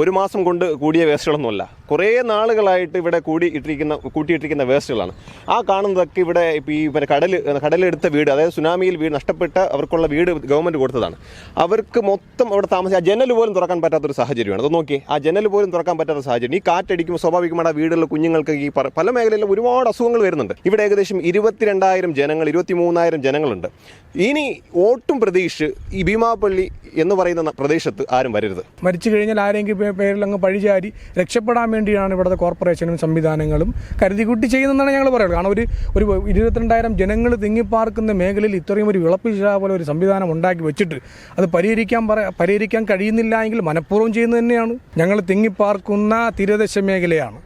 ഒരു മാസം കൊണ്ട് കൂടിയ വേസ്റ്റുകളൊന്നുമല്ല. കുറേ നാളുകളായിട്ട് ഇവിടെ കൂടി ഇട്ടിരിക്കുന്ന കൂട്ടിയിട്ടിരിക്കുന്ന വേസ്റ്റുകളാണ്. ആ കാണുന്നതൊക്കെ ഇവിടെ ഇപ്പോൾ ഈ പിന്നെ കടൽ കടലെടുത്ത വീട് അതായത് സുനാമിയിൽ വീട് നഷ്ടപ്പെട്ട അവർക്കുള്ള വീട് ഗവൺമെന്റ് കൊടുത്തതാണ്. അവർക്ക് മൊത്തം അവിടെ താമസിച്ച് ആ ജനൽ പോലും തുറക്കാൻ പറ്റാത്തൊരു സാഹചര്യമാണ്. അത് നോക്കി ആ ജനൽ പോലും തുറക്കാൻ പറ്റാത്ത സാഹചര്യം. ഈ കാറ്റടിക്കുമ്പോൾ സ്വാഭാവികമായിട്ട് ആ വീടുകളിലെ കുഞ്ഞുങ്ങൾക്ക് ഈ പല- മേഖലയിലും ഒരുപാട് അസുഖങ്ങൾ വരുന്നുണ്ട്. ഇവിടെ ഏകദേശം ഇരുപത്തിരണ്ടായിരം ജനങ്ങൾ ഇരുപത്തി മൂന്നായിരം ജനങ്ങളുണ്ട്. ഇനി ഒട്ടും പ്രതീക്ഷിച്ച് ഈ ഭീമാപ്പള്ളി എന്ന് പറയുന്ന പ്രദേശത്ത് ആരും വരരുത്. മരിച്ചു കഴിഞ്ഞാൽ ആരെങ്കിലും പേരിൽ അങ്ങ് പഴിചാരി രക്ഷപ്പെടാൻ വേണ്ടിയാണ് ഇവിടുത്തെ കോർപ്പറേഷനും സംവിധാനങ്ങളും കരുതിക്കുട്ടി ചെയ്യുന്നതെന്നാണ് ഞങ്ങൾ പറയുന്നത്. കാരണം ഒരു ഒരു ഇരുപത്തിരണ്ടായിരം ജനങ്ങൾ തിങ്ങിപ്പാർക്കുന്ന മേഖലയിൽ ഇത്രയും ഒരു വിളപ്പിച്ച പോലെ ഒരു സംവിധാനം ഉണ്ടാക്കി വെച്ചിട്ട് അത് പരിഹരിക്കാൻ പറ പരിഹരിക്കാൻ കഴിയുന്നില്ല എങ്കിൽ മനഃപൂർവം ചെയ്യുന്നത് തന്നെയാണ്. ഞങ്ങൾ തിങ്ങിപ്പാർക്കുന്ന തീരദേശ മേഖലയാണ്.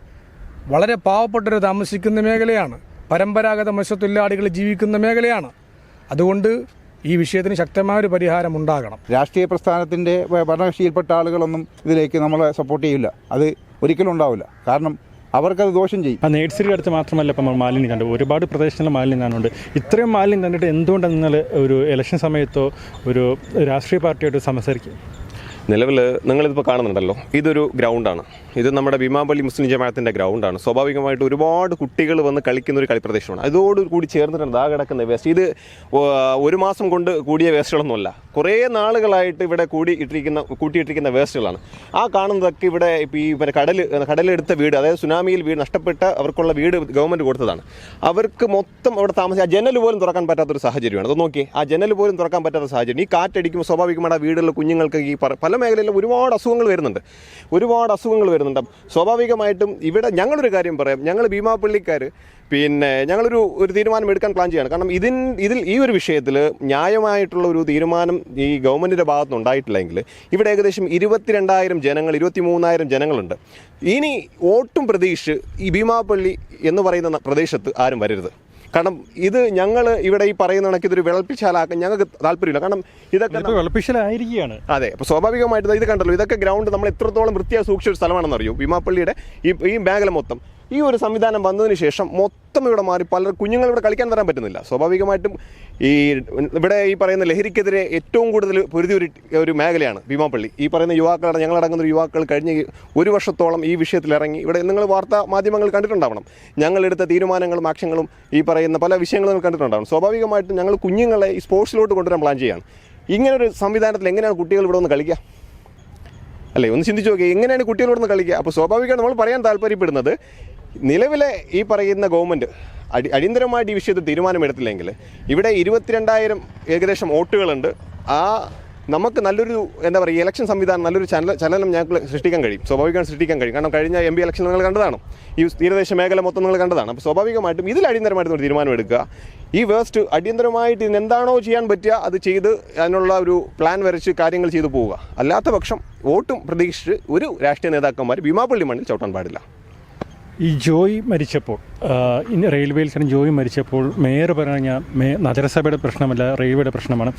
വളരെ പാവപ്പെട്ടവർ താമസിക്കുന്ന മേഖലയാണ്. പരമ്പരാഗത മത്സ്യത്തൊഴിലാളികൾ ജീവിക്കുന്ന മേഖലയാണ്. അതുകൊണ്ട് ഈ വിഷയത്തിന് ശക്തമായ ഒരു പരിഹാരം ഉണ്ടാകണം. രാഷ്ട്രീയ പ്രസ്ഥാനത്തിന്റെ ഭരണകക്ഷിയിൽപ്പെട്ട ആളുകളൊന്നും ഇതിലേക്ക് നമ്മളെ സപ്പോർട്ട് ചെയ്യില്ല. അത് ഒരിക്കലും ഉണ്ടാവില്ല. കാരണം അവർക്കത് ദോഷം ചെയ്യും. ആ നേഴ്സറി അടുത്ത് മാത്രമല്ല ഇപ്പം മാലിന്യം കണ്ടു ഒരുപാട് പ്രദേശങ്ങളിൽ മാലിന്യം കാണുന്നുണ്ട്. ഇത്രയും മാലിന്യം കണ്ടിട്ട് എന്തുകൊണ്ടാണ് നിങ്ങൾ ഒരു ഇലക്ഷൻ സമയത്തോ ഒരു രാഷ്ട്രീയ പാർട്ടിയായിട്ട് സംസാരിക്കും നിലവിൽ നിങ്ങളിതിപ്പോൾ കാണുന്നുണ്ടല്ലോ. ഇതൊരു ഗ്രൗണ്ടാണ്. ഇത് നമ്മുടെ ഭീമാപള്ളി മുസ്ലിം ജമാഅത്തിന്റെ ഗ്രൗണ്ടാണ്. സ്വാഭാവികമായിട്ട് ഒരുപാട് കുട്ടികൾ വന്ന് കളിക്കുന്ന ഒരു കളിപ്രദേശമാണ്. അതോട് കൂടി ചേർന്നിട്ടുണ്ട്. ആ കിടക്കുന്ന വേസ്റ്റ്. ഇത് ഒരു മാസം കൊണ്ട് കൂടിയ വേസ്റ്റുകളൊന്നുമല്ല. കുറേ നാളുകളായിട്ട് ഇവിടെ കൂടി ഇട്ടിരിക്കുന്ന കൂട്ടിയിട്ടിരിക്കുന്ന വേസ്റ്റുകളാണ്. ആ കാണുന്നതൊക്കെ ഇവിടെ ഇപ്പോൾ ഈ പിന്നെ കടൽ കടലെടുത്ത വീട് അതായത് സുനാമിയിൽ വീട് നഷ്ടപ്പെട്ട അവർക്കുള്ള വീട് ഗവൺമെന്റ് കൊടുത്തതാണ്. അവർക്ക് മൊത്തം അവിടെ താമസിച്ച് ആ ജനൽ പോലും തുറക്കാൻ പറ്റാത്തൊരു സാഹചര്യമാണ്. അത് നോക്കി ആ ജനൽ പോലും തുറക്കാൻ പറ്റാത്ത സാഹചര്യം. ഈ കാറ്റടിക്കുമ്പോൾ സ്വാഭാവികമായിട്ട് ആ വീടുകളിലെ കുഞ്ഞുങ്ങൾക്ക് ഈ പല- പല മേഖലയിലും ഒരുപാട് അസുഖങ്ങൾ വരുന്നുണ്ട്. ഒരുപാട് അസുഖങ്ങൾ വരുന്നുണ്ട്. സ്വാഭാവികമായിട്ടും ഇവിടെ ഞങ്ങളൊരു കാര്യം പറയാം. ഞങ്ങൾ ഭീമാപ്പള്ളിക്കാർ പിന്നെ ഞങ്ങളൊരു ഒരു തീരുമാനം എടുക്കാൻ പ്ലാൻ ചെയ്യാണ്. കാരണം ഇതിൻ ഇതിൽ ഈ ഒരു വിഷയത്തിൽ ന്യായമായിട്ടുള്ള ഒരു തീരുമാനം ഈ ഗവൺമെന്റിന്റെ ഭാഗത്തുനിന്ന് ഉണ്ടായിട്ടില്ലെങ്കിൽ ഇവിടെ ഏകദേശം ഇരുപത്തിരണ്ടായിരം ജനങ്ങൾ ഇരുപത്തി മൂന്നായിരം ജനങ്ങളുണ്ട്. ഇനി ഒട്ടും പ്രതീക്ഷിച്ച് ഈ ഭീമാപ്പള്ളി എന്ന് പറയുന്ന പ്രദേശത്ത് ആരും വരരുത്. കാരണം ഇത് ഞങ്ങൾ ഇവിടെ ഈ പറയുന്ന കണക്ക് ഇതൊരു വിളപ്പിച്ചാലാക്കാൻ ഞങ്ങൾക്ക് താല്പര്യമില്ല. കാരണം ഇതൊക്കെ വിളപ്പിച്ചാലായിരിക്കുകയാണ് അതെ അപ്പോൾ സ്വാഭാവികമായിട്ട് ഇത് കണ്ടല്ലോ ഇതൊക്കെ ഗ്രൗണ്ട് നമ്മൾ എത്രത്തോളം വൃത്തിയായി സൂക്ഷിച്ച ഒരു സ്ഥലമാണെന്ന് അറിയൂ ഭീമാപ്പള്ളിയുടെ ഈ ഈ മേഖല മൊത്തം. ഈ ഒരു സംവിധാനം വന്നതിന് ശേഷം മൊത്തം ഇവിടെ മാറി പല കുഞ്ഞുങ്ങൾ ഇവിടെ കളിക്കാൻ വരാൻ പറ്റുന്നില്ല. സ്വാഭാവികമായിട്ടും ഈ ഇവിടെ ഈ പറയുന്ന ലഹരിക്കെതിരെ ഏറ്റവും കൂടുതൽ പൊരുതി ഒരു ഒരു മേഖലയാണ് ഭീമാപ്പള്ളി ഈ പറയുന്ന യുവാക്കളുടെ ഞങ്ങളടങ്ങുന്ന യുവാക്കൾ കഴിഞ്ഞ ഒരു വർഷത്തോളം ഈ വിഷയത്തിൽ ഇറങ്ങി. ഇവിടെ നിങ്ങൾ വാർത്താ മാധ്യമങ്ങൾ കണ്ടിട്ടുണ്ടാവണം. ഞങ്ങളെടുത്ത തീരുമാനങ്ങളും ആക്ഷങ്ങളും ഈ പറയുന്ന പല വിഷയങ്ങളും കണ്ടിട്ടുണ്ടാവണം. സ്വാഭാവികമായിട്ടും ഞങ്ങൾ കുഞ്ഞുങ്ങളെ ഈ സ്പോർട്സിലോട്ട് കൊണ്ടുവരാൻ പ്ലാൻ ചെയ്യാണ്. ഇങ്ങനൊരു സംവിധാനത്തിൽ എങ്ങനെയാണ് കുട്ടികൾ ഇവിടെ ഒന്ന് കളിക്കുക? അല്ലേ ഒന്ന് ചിന്തിച്ചു നോക്കിയാൽ എങ്ങനെയാണ് കുട്ടികളോടൊന്ന് കളിക്കുക? അപ്പോൾ സ്വാഭാവികമായിട്ട് നമ്മൾ പറയാൻ താല്പര്യപ്പെടുന്നത് നിലവിലെ ഈ പറയുന്ന ഗവൺമെന്റ് അടി അടിയന്തരമായിട്ട് ഈ വിഷയത്തിൽ തീരുമാനമെടുത്തില്ലെങ്കിൽ ഇവിടെ ഇരുപത്തിരണ്ടായിരം ഏകദേശം വോട്ടുകളുണ്ട്. ആ നമുക്ക് നല്ലൊരു എന്താ പറയുക ഇലക്ഷൻ സംവിധാനം നല്ലൊരു ചലന ചലനം ഞങ്ങൾക്ക് സൃഷ്ടിക്കാൻ കഴിയും. സ്വാഭാവികമായും സൃഷ്ടിക്കാൻ കഴിയും. കാരണം കഴിഞ്ഞ എം പി ഇലക്ഷൻ നിങ്ങൾ കണ്ടതാണ്. ഈ തീരദേശ മേഖല മൊത്തം നിങ്ങൾ കണ്ടതാണ്. അപ്പോൾ സ്വാഭാവികമായിട്ടും ഇതിൽ അടിയന്തരമായിട്ട് ഒരു തീരുമാനം എടുക്കുക ഈ വേസ്റ്റ് അടിയന്തരമായിട്ട് ഇതിന് എന്താണോ ചെയ്യാൻ പറ്റുക അത് ചെയ്ത് അതിനുള്ള ഒരു പ്ലാൻ വരച്ച് കാര്യങ്ങൾ ചെയ്തു പോവുക. അല്ലാത്ത പക്ഷം വോട്ടും പ്രതീക്ഷിച്ച് ഒരു രാഷ്ട്രീയ നേതാക്കന്മാർ ഭീമാപ്പള്ളി മണ്ണിൽ ചവിട്ടാൻ പാടില്ല. ഈ ജോയി മരിച്ചപ്പോൾ ഇനി റെയിൽവേയിൽ തന്നെ ജോയി മരിച്ചപ്പോൾ മേയർ പറഞ്ഞ മേ നഗരസഭയുടെ പ്രശ്നമല്ല റെയിൽവേയുടെ പ്രശ്നമാണ്.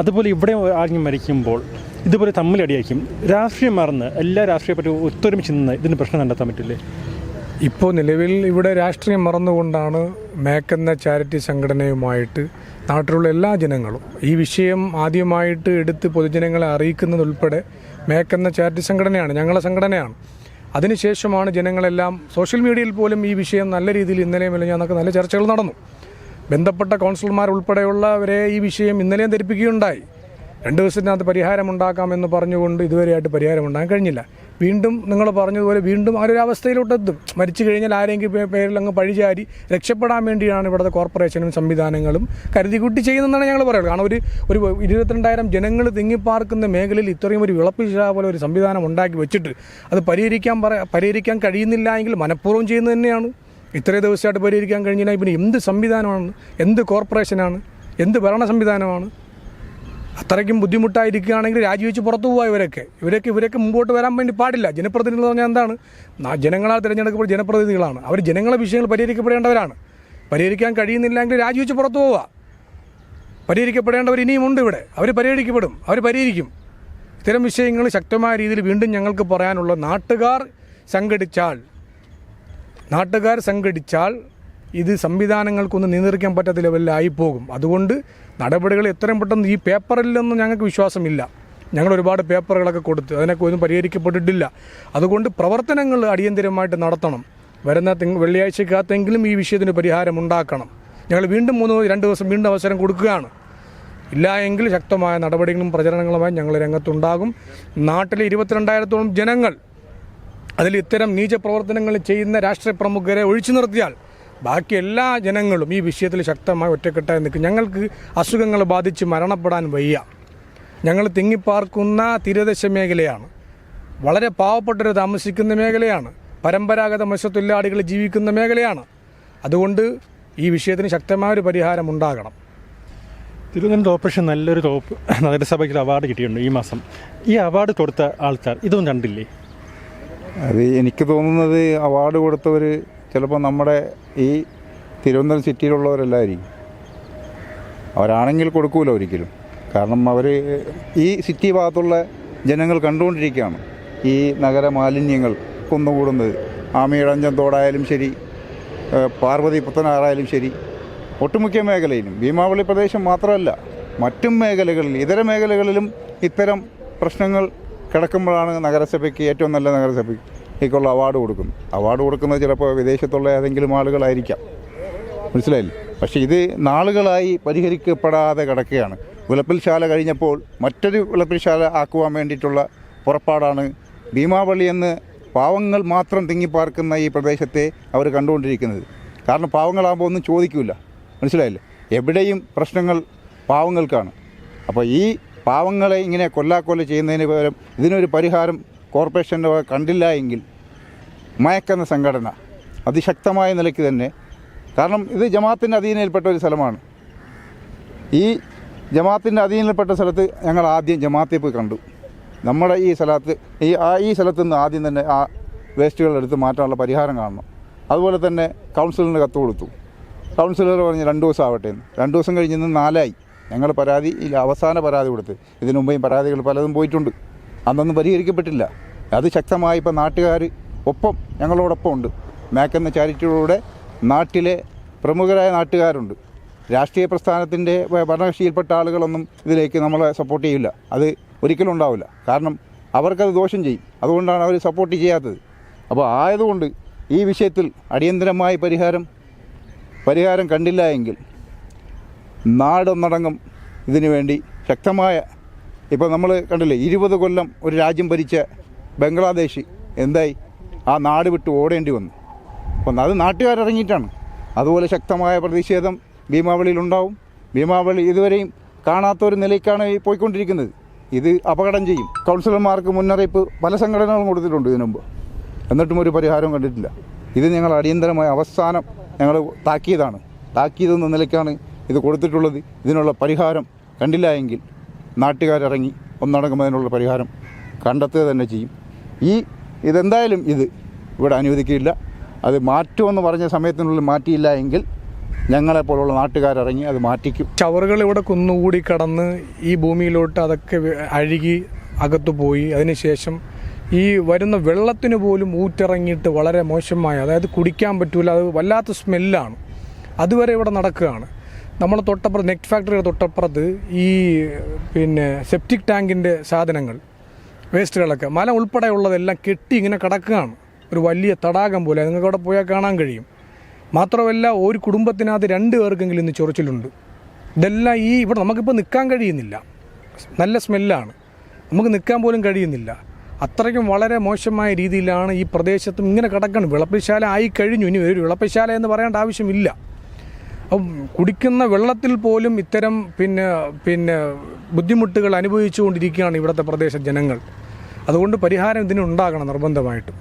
അതുപോലെ ഇവിടെ ആരെങ്കിലും മരിക്കുമ്പോൾ ഇതുപോലെ തമ്മിലടിയാക്കും രാഷ്ട്രീയം മറന്ന് എല്ലാ രാഷ്ട്രീയ പറ്റി ഒത്തൊരുമിച്ച് നിന്ന് ഇതിന് പ്രശ്നം കണ്ടെത്താൻ പറ്റില്ലേ? ഇപ്പോൾ നിലവിൽ ഇവിടെ രാഷ്ട്രീയം മറന്നുകൊണ്ടാണ് മേക്കെന്ന ചാരിറ്റി സംഘടനയുമായിട്ട് നാട്ടിലുള്ള എല്ലാ ജനങ്ങളും ഈ വിഷയം ആദ്യമായിട്ട് എടുത്ത് പൊതുജനങ്ങളെ അറിയിക്കുന്നതുൾപ്പെടെ മേക്കെന്ന ചാരിറ്റി സംഘടനയാണ് ഞങ്ങളുടെ സംഘടനയാണ്. അതിനുശേഷമാണ് ജനങ്ങളെല്ലാം സോഷ്യൽ മീഡിയയിൽ പോലും ഈ വിഷയം നല്ല രീതിയിൽ ഇന്നലെയും മിലഞ്ഞാന്നൊക്കെ നല്ല ചർച്ചകൾ നടന്നു. ബന്ധപ്പെട്ട കൗൺസിലർമാർ ഉൾപ്പെടെയുള്ളവരെ ഈ വിഷയം ഇന്നലെയും ധരിപ്പിക്കുകയുണ്ടായി. രണ്ട് ദിവസത്തിനകത്ത് പരിഹാരമുണ്ടാക്കാമെന്ന് പറഞ്ഞുകൊണ്ട് ഇതുവരെയായിട്ട് പരിഹാരമുണ്ടാകാൻ കഴിഞ്ഞില്ല. വീണ്ടും നിങ്ങൾ പറഞ്ഞതുപോലെ വീണ്ടും ആ ഒരു അവസ്ഥയിലോട്ടെത്തും മരിച്ചു കഴിഞ്ഞാൽ ആരെങ്കിലും പേരിൽ അങ്ങ് പഴിചാരി രക്ഷപ്പെടാൻ വേണ്ടിയാണ് ഇവിടുത്തെ കോർപ്പറേഷനും സംവിധാനങ്ങളും കരുതിക്കുട്ടി ചെയ്യുന്നതെന്നാണ് ഞങ്ങൾ പറയുന്നത്. കാരണം ഒരു ഒരു ഇരുപത്തിരണ്ടായിരം ജനങ്ങൾ തിങ്ങിപ്പാർക്കുന്ന മേഖലയിൽ ഇത്രയും ഒരു വിളപ്പിശ പോലെ ഒരു സംവിധാനം ഉണ്ടാക്കി വെച്ചിട്ട് അത് പരിഹരിക്കാൻ പറ പരിഹരിക്കാൻ കഴിയുന്നില്ല എങ്കിൽ മനഃപൂർവം ചെയ്യുന്നത് തന്നെയാണ്. ഇത്രയും ദിവസമായിട്ട് പരിഹരിക്കാൻ കഴിഞ്ഞാൽ പിന്നെ എന്ത് സംവിധാനമാണ്? എന്ത് കോർപ്പറേഷനാണ്? എന്ത് ഭരണ സംവിധാനമാണ്? അത്രയ്ക്കും ബുദ്ധിമുട്ടായിരിക്കുകയാണെങ്കിൽ രാജിവെച്ച് പുറത്തു പോവുക ഇവരൊക്കെ. ഇവരൊക്കെ ഇവരൊക്കെ മുമ്പോട്ട് വരാൻ വേണ്ടി പാടില്ല. ജനപ്രതിനിധികൾ പറഞ്ഞാൽ എന്താണ്? ജനങ്ങളാൽ തിരഞ്ഞെടുക്കപ്പെട്ട ജനപ്രതിനിധികളാണ്. അവർ ജനങ്ങളെ വിഷയങ്ങൾ പരിഹരിക്കപ്പെടേണ്ടവരാണ്. പരിഹരിക്കാൻ കഴിയുന്നില്ലെങ്കിൽ രാജിവെച്ച് പുറത്തു പോവുക പരിഹരിക്കപ്പെടേണ്ടവർ ഇനിയുമുണ്ട് ഇവിടെ. അവർ പരിഹരിക്കപ്പെടും. അവർ പരിഹരിക്കും. ഇത്തരം വിഷയങ്ങൾ ശക്തമായ രീതിയിൽ വീണ്ടും ഞങ്ങൾക്ക് പറയാനുള്ള നാട്ടുകാർ സംഘടിച്ചാൽ നാട്ടുകാർ സംഘടിച്ചാൽ ഇത് സംവിധാനങ്ങൾക്കൊന്നും നിയന്ത്രിക്കാൻ പറ്റാത്ത ലെവലിലായി പോകും. അതുകൊണ്ട് നടപടികൾ എത്രയും പെട്ടെന്ന് ഈ പേപ്പറിലൊന്നും ഞങ്ങൾക്ക് വിശ്വാസമില്ല. ഞങ്ങൾ ഒരുപാട് പേപ്പറുകളൊക്കെ കൊടുത്ത് അതിനൊക്കെ ഒന്നും പരിഹരിക്കപ്പെട്ടിട്ടില്ല. അതുകൊണ്ട് പ്രവർത്തനങ്ങൾ അടിയന്തിരമായിട്ട് നടത്തണം. വരുന്ന തിങ്ക വെള്ളിയാഴ്ചക്കകത്തെങ്കിലും ഈ വിഷയത്തിന് പരിഹാരം ഉണ്ടാക്കണം. ഞങ്ങൾ വീണ്ടും മൂന്ന് രണ്ട് ദിവസം വീണ്ടും അവസരം കൊടുക്കുകയാണ്. ഇല്ല എങ്കിൽ ശക്തമായ നടപടികളും പ്രചരണങ്ങളുമായി ഞങ്ങൾ രംഗത്തുണ്ടാകും. നാട്ടിലെ ഇരുപത്തിരണ്ടായിരത്തോളം ജനങ്ങൾ അതിൽ ഇത്തരം നീച പ്രവർത്തനങ്ങൾ ചെയ്യുന്ന രാഷ്ട്രീയ പ്രമുഖരെ ഒഴിച്ചു നിർത്തിയാൽ ബാക്കി എല്ലാ ജനങ്ങളും ഈ വിഷയത്തിൽ ശക്തമായി ഒറ്റക്കെട്ടായി നിൽക്കും. ഞങ്ങൾക്ക് അസുഖങ്ങൾ ബാധിച്ച് മരണപ്പെടാൻ വയ്യ. ഞങ്ങൾ തിങ്ങിപ്പാർക്കുന്ന തീരദേശ മേഖലയാണ്. വളരെ പാവപ്പെട്ടവർ താമസിക്കുന്ന മേഖലയാണ്. പരമ്പരാഗത മത്സ്യത്തൊഴിലാളികൾ ജീവിക്കുന്ന മേഖലയാണ്. അതുകൊണ്ട് ഈ വിഷയത്തിന് ശക്തമായൊരു പരിഹാരം ഉണ്ടാകണം. തിരുവനന്തപുരം ഓപ്പറേഷൻ നല്ലൊരു തോപ്പ് നഗരസഭയ്ക്ക് അവാർഡ് കിട്ടിയിട്ടുണ്ട് ഈ മാസം. ഈ അവാർഡ് കൊടുത്ത ആൾക്കാർ ഇതൊന്നും കണ്ടില്ലേ? അത് എനിക്ക് തോന്നുന്നത് അവാർഡ് കൊടുത്തവർ ചിലപ്പോൾ നമ്മുടെ ഈ തിരുവനന്തപുരം സിറ്റിയിലുള്ളവരല്ലായിരിക്കും അവരാണെങ്കിൽ കൊടുക്കൂല ഒരിക്കലും. കാരണം അവർ ഈ സിറ്റി ഭാഗത്തുള്ള ജനങ്ങൾ കണ്ടുകൊണ്ടിരിക്കുകയാണ്. ഈ നഗര മാലിന്യങ്ങൾ കുന്നുകൂടുന്നത്. ആമയിടഞ്ചം തോടായാലും ശരി പാർവതി പുത്തനാറായാലും ശരി ഒട്ടുമിക്ക മേഖലയിലും. ഭീമാവളി പ്രദേശം മാത്രമല്ല മറ്റു മേഖലകളിൽ ഇതര മേഖലകളിലും ഇത്തരം പ്രശ്നങ്ങൾ കിടക്കുമ്പോഴാണ് നഗരസഭയ്ക്ക് ഏറ്റവും നല്ല നഗരസഭയ്ക്കുള്ള അവാർഡ് കൊടുക്കും അവാർഡ് കൊടുക്കുന്നത് ചിലപ്പോൾ വിദേശത്തുള്ള ഏതെങ്കിലും ആളുകളായിരിക്കാം. മനസ്സിലായില്ലേ? പക്ഷേ ഇത് നാളുകളായി പരിഹരിക്കപ്പെടാതെ കിടക്കുകയാണ്. വിളപ്പിൽശാല കഴിഞ്ഞപ്പോൾ മറ്റൊരു വിളപ്പിൽശാല ആക്കുവാൻ വേണ്ടിയിട്ടുള്ള പുറപ്പാടാണ് ഭീമാവളി എന്ന് പാവങ്ങൾ മാത്രം തിങ്ങിപ്പാർക്കുന്ന ഈ പ്രദേശത്തെ അവർ കണ്ടുകൊണ്ടിരിക്കുന്നത്. കാരണം പാവങ്ങളാകുമ്പോൾ ഒന്നും ചോദിക്കില്ല മനസ്സിലായില്ലേ? എവിടെയും പ്രശ്നങ്ങൾ പാവങ്ങൾക്കാണ്. അപ്പോൾ ഈ പാവങ്ങളെ ഇങ്ങനെ കൊല്ലാക്കൊല്ല ചെയ്യുന്നതിന് പകരം ഇതിനൊരു പരിഹാരം കോർപ്പറേഷന്റെ വക കണ്ടില്ല എങ്കിൽ മയക്കെന്ന സംഘടന അതിശക്തമായ നിലയ്ക്ക് തന്നെ കാരണം ഇത് ജമാഅത്തിന്റെ അധീനയിൽപ്പെട്ട ഒരു സ്ഥലമാണ്. ഈ ജമാഅത്തിന്റെ അധീനയിൽപ്പെട്ട സ്ഥലത്ത് ഞങ്ങൾ ആദ്യം ജമാഅത്തെ പോയി കണ്ടു. നമ്മുടെ ഈ സ്ഥലത്ത് ഈ ആ ഈ സ്ഥലത്ത് നിന്ന് ആദ്യം തന്നെ ആ വേസ്റ്റുകൾ എടുത്ത് മാറ്റാനുള്ള പരിഹാരം കാണണം. അതുപോലെ തന്നെ കൗൺസിലറിന് കത്ത് കൊടുത്തു. കൗൺസിലർ പറഞ്ഞ് രണ്ട് ദിവസം ആവട്ടെ എന്ന്. രണ്ട് ദിവസം കഴിഞ്ഞ് നാലായി. ഞങ്ങൾ പരാതി അവസാന പരാതി കൊടുത്ത്. ഇതിനു മുമ്പേയും പരാതികൾ പലതും പോയിട്ടുണ്ട്. അന്നൊന്നും പരിഹരിക്കപ്പെട്ടില്ല. അത് ശക്തമായി ഇപ്പോൾ നാട്ടുകാർ ഒപ്പം ഞങ്ങളോടൊപ്പം ഉണ്ട്. മാക്കെന്ന ചാരിറ്റിയിലൂടെ നാട്ടിലെ പ്രമുഖരായ നാട്ടുകാരുണ്ട്. രാഷ്ട്രീയ പ്രസ്ഥാനത്തിന്റെ ഭരണകക്ഷിയിൽപ്പെട്ട ആളുകളൊന്നും ഇതിലേക്ക് നമ്മളെ സപ്പോർട്ട് ചെയ്യില്ല. അത് ഒരിക്കലും ഉണ്ടാവില്ല. കാരണം അവർക്കത് ദോഷം ചെയ്യും. അതുകൊണ്ടാണ് അവർ സപ്പോർട്ട് ചെയ്യാത്തത്. അപ്പോൾ ആയതുകൊണ്ട് ഈ വിഷയത്തിൽ അടിയന്തരമായ പരിഹാരം പരിഹാരം കണ്ടില്ല എങ്കിൽ നാടൊന്നടങ്കം ഇതിനുവേണ്ടി ശക്തമായ ഇപ്പോൾ നമ്മൾ കണ്ടില്ലേ ഇരുപത് കൊല്ലം ഒരു രാജ്യം ഭരിച്ച ബംഗ്ലാദേശി എന്തായി? ആ നാട് വിട്ട് ഓടേണ്ടി വന്നു. അപ്പം അത് നാട്ടുകാരിറങ്ങിയിട്ടാണ്. അതുപോലെ ശക്തമായ പ്രതിഷേധം ഭീമാവളിയിലുണ്ടാവും ഭീമാവളി ഇതുവരെയും കാണാത്തൊരു നിലയ്ക്കാണ് പോയിക്കൊണ്ടിരിക്കുന്നത്. ഇത് അപകടം ചെയ്യും. കൗൺസിലർമാർക്ക് മുന്നറിയിപ്പ് പല സംഘടനകളും കൊടുത്തിട്ടുണ്ട് ഇതിനു മുമ്പ്. എന്നിട്ടും ഒരു പരിഹാരം കണ്ടിട്ടില്ല. ഇത് ഞങ്ങൾ അടിയന്തരമായ അവസാനം ഞങ്ങൾ താക്കിയതാണ്. താക്കിയതെന്ന നിലയ്ക്കാണ് ഇത് കൊടുത്തിട്ടുള്ളത്. ഇതിനുള്ള പരിഹാരം കണ്ടില്ല എങ്കിൽ നാട്ടുകാരിറങ്ങി ഒന്നടങ്കം അതിനുള്ള പരിഹാരം കണ്ടെത്തുക തന്നെ ചെയ്യും. ഈ ഇതെന്തായാലും ഇത് ഇവിടെ അനുവദിക്കില്ല. അത് മാറ്റുമെന്ന് പറഞ്ഞ സമയത്തിനുള്ളിൽ മാറ്റിയില്ല എങ്കിൽ ഞങ്ങളെപ്പോലുള്ള നാട്ടുകാരിറങ്ങി അത് മാറ്റിക്കും. ചവറുകൾ ഇവിടെ കുന്നുകൂടി കടന്ന് ഈ ഭൂമിയിലോട്ട് അതൊക്കെ അഴുകി അകത്തു പോയി. അതിനുശേഷം ഈ വരുന്ന വെള്ളത്തിന് പോലും ഊറ്റിറങ്ങിയിട്ട് വളരെ മോശമായ അതായത് കുടിക്കാൻ പറ്റൂല അത് വല്ലാത്ത സ്മെല്ലാണ് അതുവരെ ഇവിടെ നടക്കുകയാണ്. നമ്മൾ തൊട്ടപ്പുറത്ത് നെറ്റ് ഫാക്ടറിയുടെ തൊട്ടപ്പുറത്ത് ഈ പിന്നെ സെപ്റ്റിക് ടാങ്കിന്റെ സാധനങ്ങൾ വേസ്റ്റുകളൊക്കെ മല ഉൾപ്പെടെ ഉള്ളതെല്ലാം കെട്ടി ഇങ്ങനെ കിടക്കുകയാണ്. ഒരു വലിയ തടാകം പോലെ. നിങ്ങൾക്ക് അവിടെ പോയാൽ കാണാൻ കഴിയും. മാത്രമല്ല ഒരു കുടുംബത്തിനകത്ത് രണ്ട് പേർക്കെങ്കിലും ഇന്ന് ചൊറിച്ചിലുണ്ട്. ഇതെല്ലാം ഈ ഇവിടെ നമുക്കിപ്പോൾ നിൽക്കാൻ കഴിയുന്നില്ല. നല്ല സ്മെല്ലാണ്. നമുക്ക് നിൽക്കാൻ പോലും കഴിയുന്നില്ല. അത്രയ്ക്കും വളരെ മോശമായ രീതിയിലാണ് ഈ പ്രദേശത്തും ഇങ്ങനെ കിടക്കണം. വിളപ്പിശാല ആയി കഴിഞ്ഞു. ഇനി ഒരു വിളപ്പിശാല എന്ന് പറയേണ്ട ആവശ്യമില്ല. കുടിക്കുന്ന വെള്ളത്തിൽ പോലും ഇത്തരം പിന്നെ പിന്നെ ബുദ്ധിമുട്ടുകൾ അനുഭവിച്ചുകൊണ്ടിരിക്കുകയാണ് ഇവിടുത്തെ പ്രദേശ ജനങ്ങൾ. അതുകൊണ്ട് പരിഹാരം ഇതിനുണ്ടാകണം നിർബന്ധമായിട്ടും.